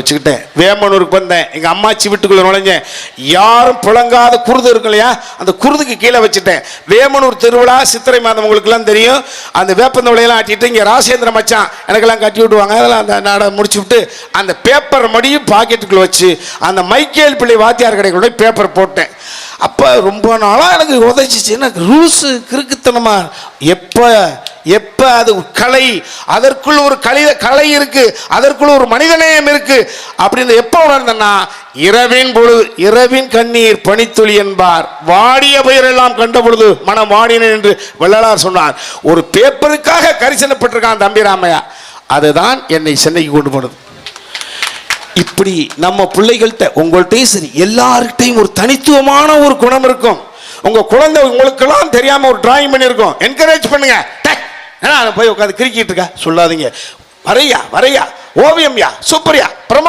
வச்சுக்கிட்டேன். வேமனூருக்கு வந்தேன். எங்கள் அம்மாச்சி வீட்டுக்குள்ள நுழைஞ்சேன். யாரும் புழங்காத குருது இருக்கும் இல்லையா? அந்த குருதுக்கு கீழே வச்சுட்டேன். வேமனூர் திருவிழா சித்திரை மாதம் உங்களுக்குலாம் தெரியும். அந்த வேப்பந்தவளையெல்லாம் ஆட்டிட்டு இங்கே ராசேந்திர மச்சான் எனக்கெல்லாம் கட்டி விட்டுவாங்க அதெல்லாம் அந்த நாடை முடிச்சு விட்டு அந்த பேப்பர் மடியும் பாக்கெட்டுக்குள்ள வச்சு அந்த மைக்கேல் பிள்ளை வாத்தியார் கடைக்குள்ள பேப்பர் போட்டேன். அப்போ ரொம்ப நாளாக எனக்கு உதச்சிச்சு. எனக்கு ரூஸு கிறுக்குத்தனமாக எப்போ எப்போ அது கலை அதற்குள் ஒரு கலை கலை இருக்கு அதற்குள் ஒரு மனிதநேயம் இருக்கு. அப்படின்னு எப்போ உணர்ந்தனா இரவின் பொழுது இரவின் கண்ணீர் பனித்துளி என்பார். வாடிய பயிரெல்லாம் கண்ட பொழுது மனம் வாடினேன் என்று வள்ளலார் சொன்னார். ஒரு பேப்பருக்காக கரிசனப்பட்டிருக்கான் தம்பி ராமையா. அதுதான் என்னை சென்னைக்கு கொண்டு போனது. இப்படி நம்ம பிள்ளைகள்கிட்ட உங்கள்கிட்டயும் சரி எல்லார்கிட்டையும் ஒரு தனித்துவமான ஒரு குணம் இருக்கும். உங்க குழந்தை உங்களுக்கெல்லாம் தெரியாம ஒரு டிராயிங் பண்ணியிருக்கோம் என்கரேஜ் பண்ணுங்க. ஏன்னா போய் உட்காந்து கிரிக்கிட்டு இருக்க? சொல்லாதீங்க. வரையா வரையா. ஓவியம்யா சூப்பர்யா பிரமா